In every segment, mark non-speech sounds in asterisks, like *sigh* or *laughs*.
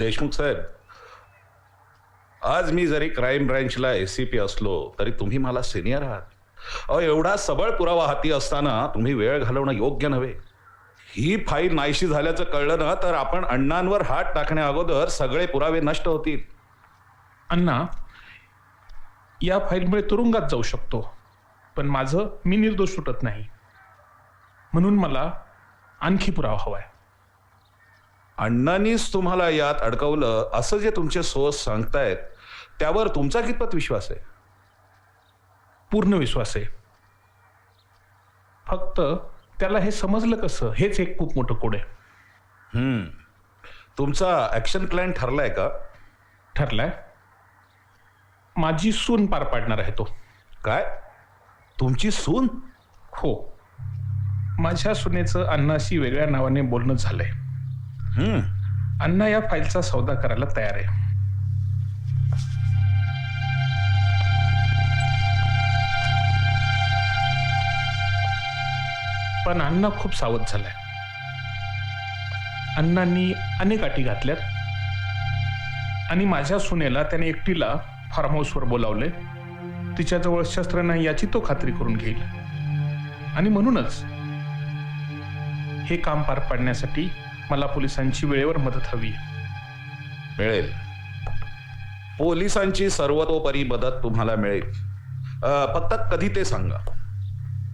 देशमुख साहेब आज मी जरी crime ब्रँचला ACP असलो तरी तुम्ही मला सिनियर आहात. अहो एवढा सबळ पुरावा हाती असताना तुम्ही वेळ घालवणं योग्य नव्हे. ही फाईल नाहीशी झाल्याचं कळलं ना तर आपण अण्णांवर हात टाकण्या अगोदर सगळे पुरावे नष्ट होतील. अण्णा या फाईलमुळे तुरुंगात जाऊ शकतो पण माझं मी निर्दोष सुटत नाही. म्हणून मला आणखी पुरावा हवाय. अण्णांनीच तुम्हाला यात अडकवलं असं जे तुमचे सोर्स सांगतायत त्यावर तुमचा कितपत विश्वास आहे? पूर्ण विश्वास आहे. फक्त त्याला हे समजलं कसं? हेच एक खूप मोठं कोड आहे. हम्म. तुमचा ऍक्शन प्लॅन ठरलाय का? ठरलाय. माझी सून पार पाडणार आहे तो. काय? तुमची सून? हो. माझ्या सुनेचं अण्णाशी वेगळ्या नावाने बोलणं झालंय. अण्णा या फाईलचा सौदा करायला तयार आहे. पण अण्णा खूप सावध झालाय. अण्णांनी अनेक अटी घातल्यात. आणि माझ्या सुनेला त्याने एकटीला फार्म हाऊसवर बोलावले तिच्याजवळ शस्त्र नाही याची तो खात्री करून घेईल. आणि म्हणूनच हे काम पार पाडण्यासाठी मला पोलिसांची वेळेवर मदत हवी मिळेल. पोलिसांची सर्वतोपरी मदत तुम्हाला मिळेल. अं, फक्त कधी ते सांगा?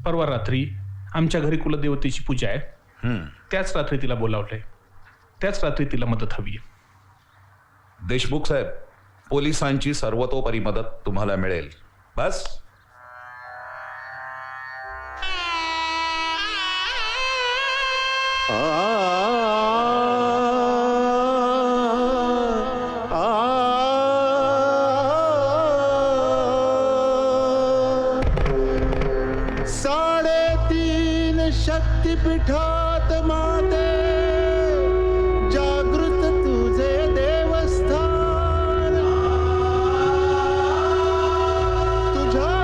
परवा रात्री आमच्या घरी कुलदेवतेची पूजा आहे. हम्म. त्याच रात्री तिला बोलावलंय. त्याच रात्री तिला मदत हवी देशमुख साहेब पोलिसांची सर्वतोपरी मदत तुम्हाला मिळेल. बस. शक्तिपीठात माते जागृत तुझे देवस्थान. तुझ्या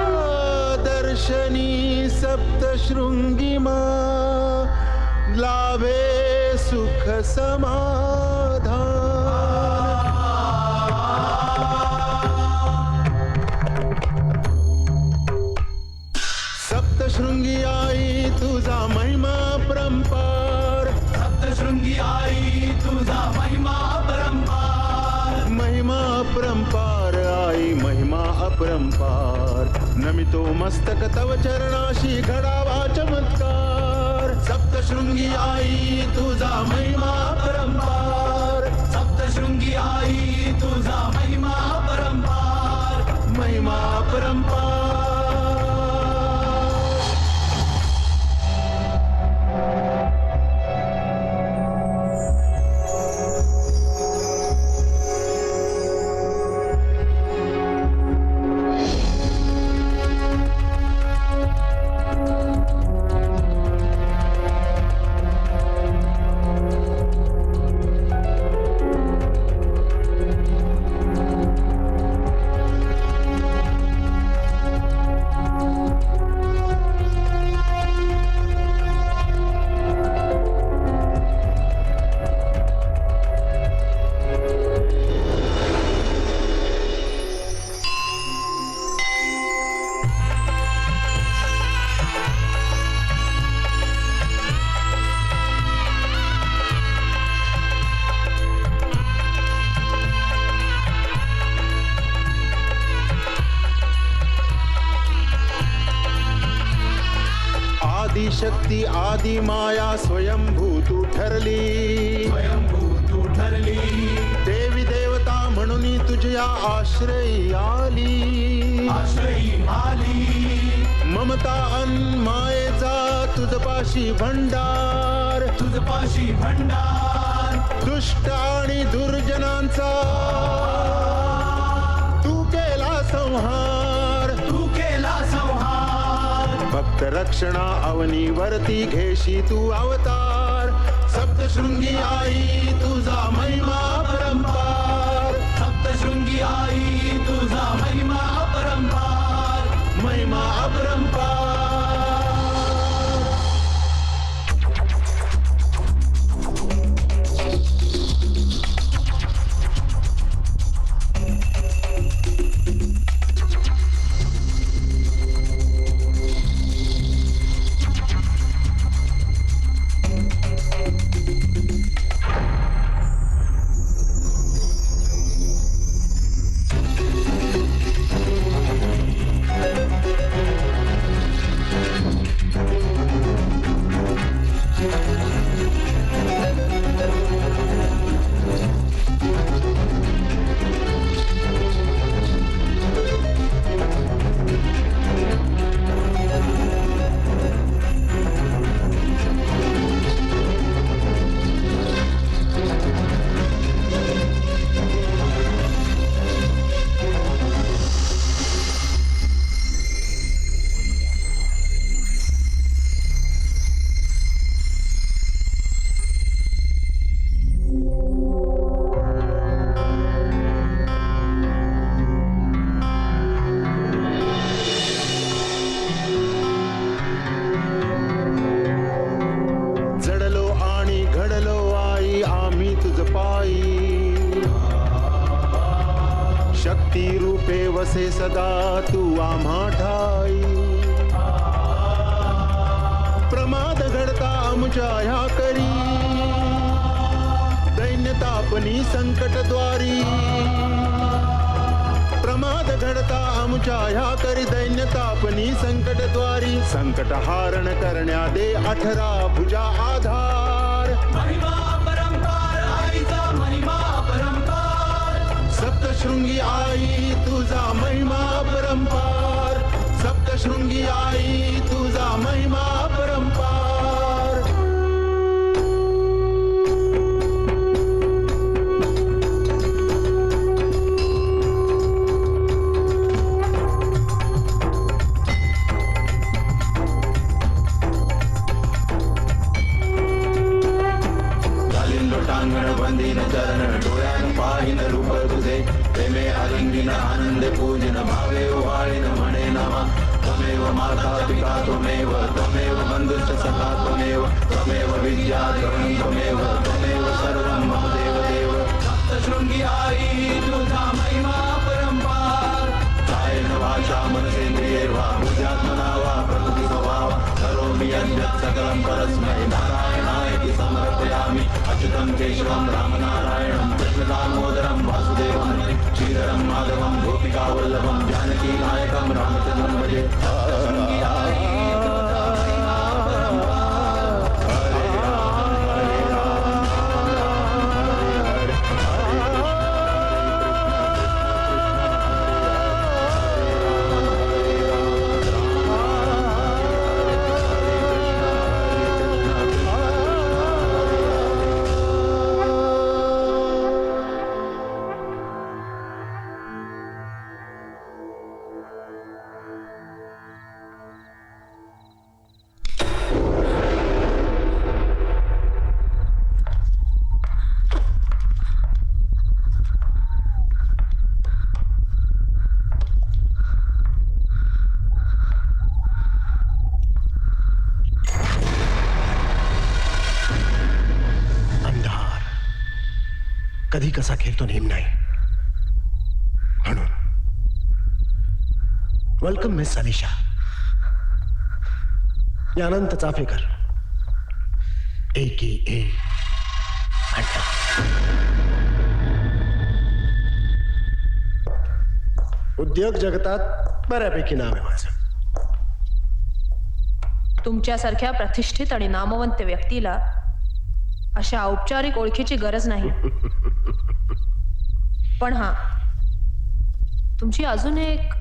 दर्शनी सप्तशृंगी मा लाभे सुख समा सप्तशृंगी आई तुझा महिमा परंपार महिमा अपरंपार आई महिमा अपरंपार. नमितो मस्तक तव चरणाशी घडावा चमत्कार. सप्तशृंगी आई तुझा महिमा परंपार सप्तशृंगी आई तुझा महिमा परंपार महिमा अपरंपार. ममता अन मायेचा तुझपाशी भंडार. तुझपाशी भंडार. दुष्ट आणि दुर्जनांचा. तू केला संहार. तू केला संहार. भक्त रक्षणा अवनीवरती घेशी तू अवतार. सप्तशृंगी आई तुझा महिमा परंपार सप्तशृंगी आई तुझा महिमा परंपार महिमा अपरंपार. आमच्या ह्या करी दैन्य तापनी संकटद्वारी. संकट हारण करण्या दे अठरा भुजा आधार. सप्तशृंगी आई तुझा महिमा परंपार. सप्तशृंगी आई तुझा महिमा परस्मै नारायणाय समर्पयामि अच्युतं केशवं रामनारायणं कृष्णदामोदरं वासुदेवं श्रीधरं माधवं गोपिकावल्लभं जानकीनायकं रामचन्द्रं भजे कधी कसा खेळतो नेम नाही. म्हणून. Welcome miss Alisha यानंत Anant Chaphekar A K A उद्योग जगतात बऱ्यापैकी नाव आहे माझं. तुमच्यासारख्या प्रतिष्ठित आणि नामवंत व्यक्तीला अशा औपचारिक ओळखीची गरज नाही. पण हा तुमची अजून एक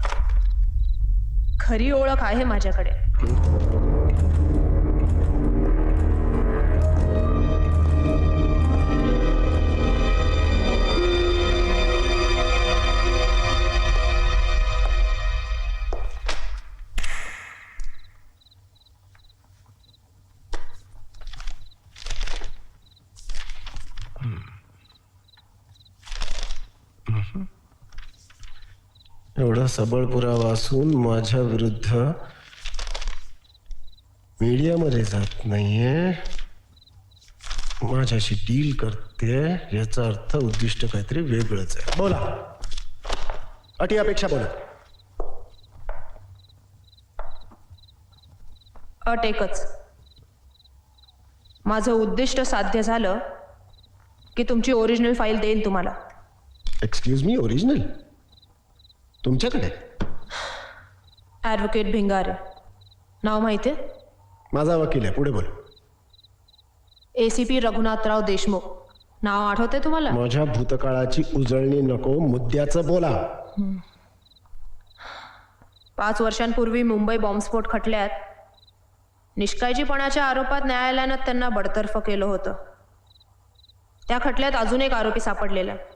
खरी ओळख आहे माझ्याकडे. एवढा सबळ पुरावा असून माझ्या विरुद्ध मीडियामध्ये जात नाहीये. माझ्याशी डील करते याचा अर्थ उद्दिष्ट काहीतरी वेगळंच आहे. बोला. अटी अपेक्षा बोला. अट एकच. माझं उद्दिष्ट साध्य झालं की तुमची ओरिजिनल फाईल देईन तुम्हाला. एक्सक्यूज मी ओरिजिनल तुमच्याकडे? ॲडव्होकेट भिंगारे. नाव माहिती आहे? माझा वकील आहे. पुढे बोल. A C P Raghunathrao Deshmukh. नाव आठवतंय तुम्हाला? माझ्या भूतकाळाची उजळणी नको. मुद्द्याचं बोला. पाच वर्षांपूर्वी मुंबई बॉम्बस्फोट खटल्यात. निष्काळजीपणाच्या आरोपात न्यायालयानं त्यांना बडतर्फ केलं होतं. त्या खटल्यात अजून एक आरोपी सापडलेला आहे.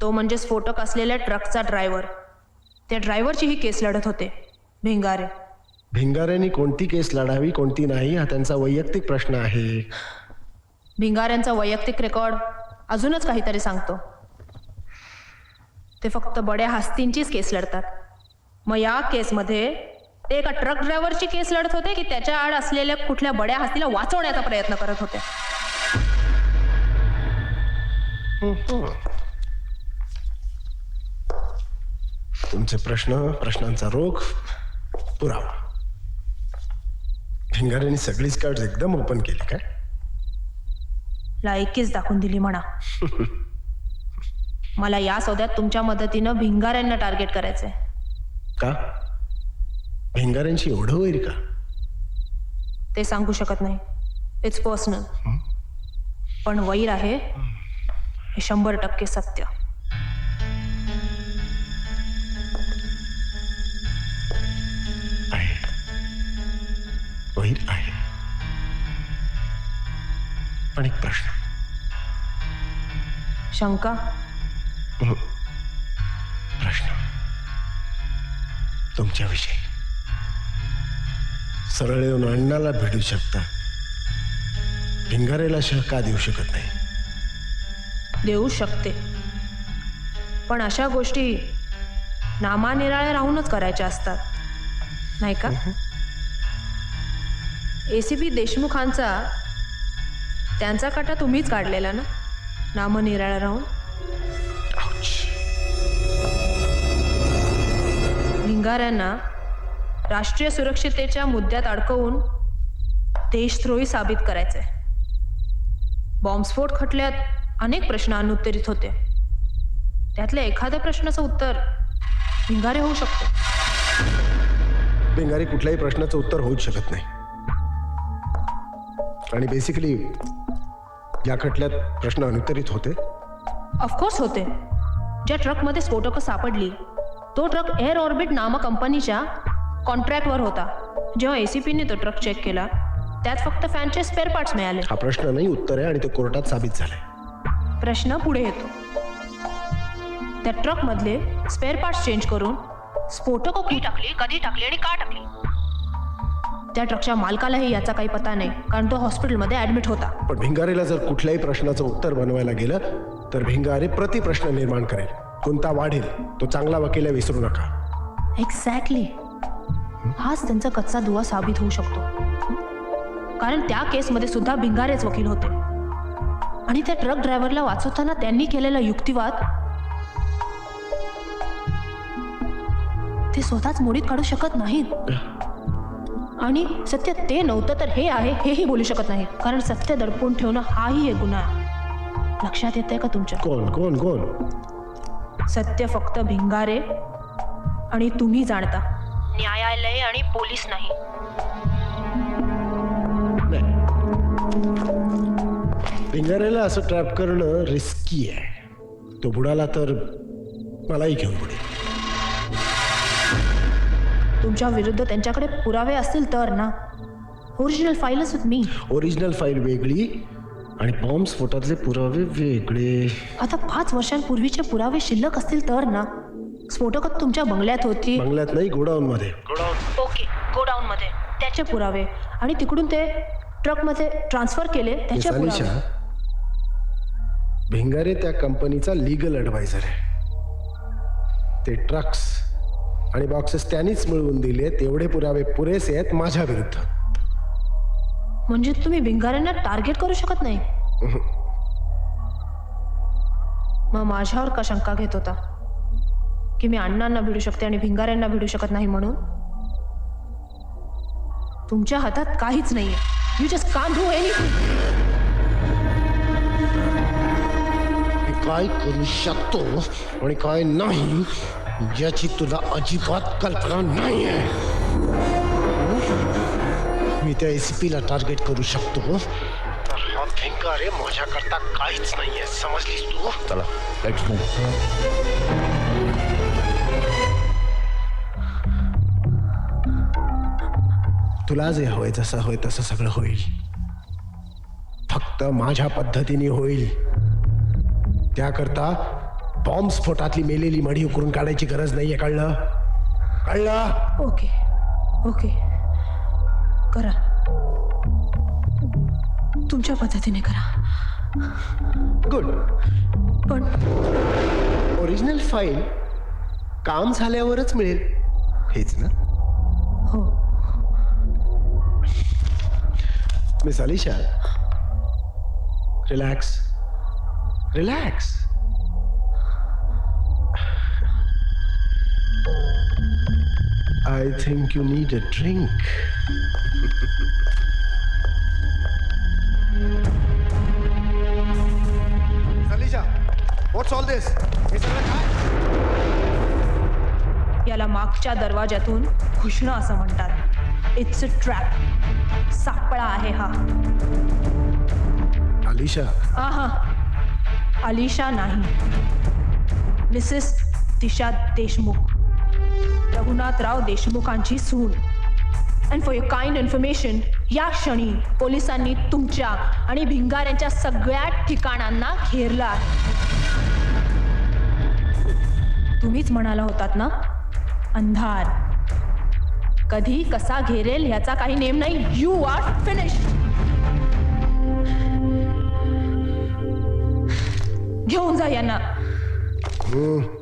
तो म्हणजे स्फोटक असलेल्या ट्रकचा ड्रायव्हर. त्या ड्रायव्हरची ही केस लढत होते. भिंगारे. भिंगाऱ्यांनी कोणती केस लढावी कोणती नाही हा त्यांचा वैयक्तिक प्रश्न आहे. भिंगाऱ्यांचा वैयक्तिक रेकॉर्ड अजूनच काहीतरी सांगतो. ते फक्त बड्या हस्तींचीच केस लढतात. मग या केसमध्ये ते एका ट्रक ड्रायव्हरची केस लढत होते की त्याच्या आड असलेल्या कुठल्या बड्या हस्तीला वाचवण्याचा प्रयत्न करत होते? तुमचे प्रश्न प्रश्नांचा रोग पुरावा. भिंगाऱ्यांनी सगळीच कार्ड एकदम ओपन केली काय? लायकीच दाखवून दिली म्हणा. *laughs* मला या सौद्यात तुमच्या मदतीनं भिंगाऱ्यांना टार्गेट करायचंय. का? भिंगाऱ्यांशी एवढं वैर का? ते सांगू शकत नाही. इट्स पर्सनल पण वैर आहे हे शंभर टक्के सत्य. वैर आहे. पण एक प्रश्न. शंका? प्रश्न. तुमच्याविषयी. सरळ येऊन अण्णाला भेटू शकता. भिंगारेला शह का देऊ शकत नाही? देऊ शकते. पण अशा गोष्टी नामानिराळ्या राहूनच करायच्या असतात. नाही का? एसीपी देशमुखांचा त्यांचा काटा तुम्हीच काढलेला ना? नामनिराळ्या राहून? Ouch. भिंगाऱ्यांना राष्ट्रीय सुरक्षितेच्या मुद्द्यात अडकवून देशद्रोही साबित करायचंय. बॉम्बस्फोट खटल्यात अनेक प्रश्न अनुत्तरित होते. त्यातल्या एखाद्या प्रश्नाचं उत्तर भिंगारे होऊ शकतो. भिंगारी कुठल्याही प्रश्नाचं उत्तर होऊच शकत नाही. आणि बेसिकली या खटल्यात प्रश्न अनुत्तरित होते. ऑफकोर्स होते. ज्या ट्रकमध्ये स्फोटकं सापडली तो ट्रक एअर ऑर्बिट नाम कंपनीच्या कॉन्ट्रॅक्टवर होता. जेव्हा एसीपीने तो ट्रक चेक केला त्यात फक्त फॅनचे स्पेअर पार्ट्स मिळाले. हा प्रश्न नाही उत्तर आहे आणि ते कोर्टात साबित झालंय प्रश्न पुढे येतो. त्या ट्रक मधले स्पेअर पार्ट्स चेंज करून स्फोटक कुठे टाकली कधी टाकली आणि का टाकली? त्या ट्रकच्या मालकालाही याचा काही पता नाही कारण तो हॉस्पिटलमध्ये ऍडमिट होता. पण भिंगारेला जर कुठल्याही प्रश्नाचं उत्तर बनवायला गेलं तर भिंगारे प्रतिप्रश्न निर्माण करेल. कोणता वाढेल. तो चांगला वकील आहे, विसरू नका. एक्झॅक्टली हाच त्यांचा कच्चा दुवा साबित होऊ शकतो. कारण त्या केसमध्ये सुद्धा भिंगारेच वकील होते. आणि त्या ट्रक ड्रायव्हरला वाचवताना त्यांनी केलेला युक्तिवाद ते स्वतःच मोडीत काढू शकत नाहीत. आणि सत्य ते नव्हतं तर हे आहे हेही बोलू शकत नाहीत कारण सत्य दडपून ठेवणं हाही एक गुन्हा आहे. लक्षात येतंय का तुमच्या? कोण कोण कोण? सत्य फक्त भिंगारे आणि तुम्ही जाणता. न्यायालय आणि पोलीस नाही. नाही. भिंगारेला असं ट्रॅप करणं रिस्की आहे. तो बुडाला तर मलाही घेऊन बुडेल तुमच्या विरुद्ध त्यांच्याकडे पुरावे असतील तर ना. ओरिजिनल फाईलच विथ मी. ओरिजिनल फाईल वेगळी आणि बॉम्ब स्फोटातले पुरावे वेगळे. आता पाच वर्षांपूर्वीचे पुरावे शिल्लक असतील तर ना. स्फोटकं तुमच्या बंगल्यात होती. बंगल्यात नाही गोडाऊन मध्ये ओके गोडाऊन मध्ये त्याचे पुरावे. आणि तिकडून ते ट्रकमध्ये ट्रान्सफर केले त्याचे पुरावे. भिंगारे त्या कंपनीचा लिगल ॲडवायझर आहे. ते ट्रक्स आणि बॉक्सेस त्यांनीच मिळवून दिले तेवढे पुरावे पुरेसे आहेत माझ्या विरुद्ध. म्हणजे तुम्ही भिंगाऱ्यांना टार्गेट करू शकत नाही? मग माझ्यावर का शंका घेत होता? की मी अण्णांना भिडू शकते आणि भिंगाऱ्यांना भिडू शकत नाही म्हणून? तुमच्या हातात काहीच नाहीये. You just can do anything काय करू शकतो आणि काय नाही? याची तुला अजिबात कल्पना नाही आहे मी त्या एसीपीला टार्गेट करू शकतो. तर हा भिंगारे माझ्याकरता काहीच नाहीये. समजलीस तू? चला लेट्स तुला जे हवंय जसं हवंय तसं सगळं होईल. फक्त माझ्या पद्धतीने होईल. त्याकरता बॉम्ब स्फोटातली मेलेली मढी उकरून काढायची गरज नाहीये कळलं? कळलं? ओके. ओके. करा. तुमच्या पद्धतीने करा. गुड. पण ओरिजिनल फाईल काम झाल्यावरच मिळेल. हेच ना? हो. Miss Alisha relax relax I think you need a drink Alicia, what's all this? हे सगळं काय याला मागच्या दरवाजातून घुसणं असं म्हणतात. इट्स अ ट्रॅप सापळा आहे हा. अलिशा आहा. अलिशा नाही. मिसेस दिशा देशमुख. रघुनाथराव देशमुखांची सून. And for your kind information या क्षणी पोलिसांनी तुमच्या आणि भिंगाऱ्यांच्या सगळ्या ठिकाणांना घेरलं आहे. तुम्हीच म्हणाला होतात ना? अंधार. कधी कसा घेरेल ह्याचा काही नेम नाही. यू आर फिनिश घेऊन जा यांना. हो.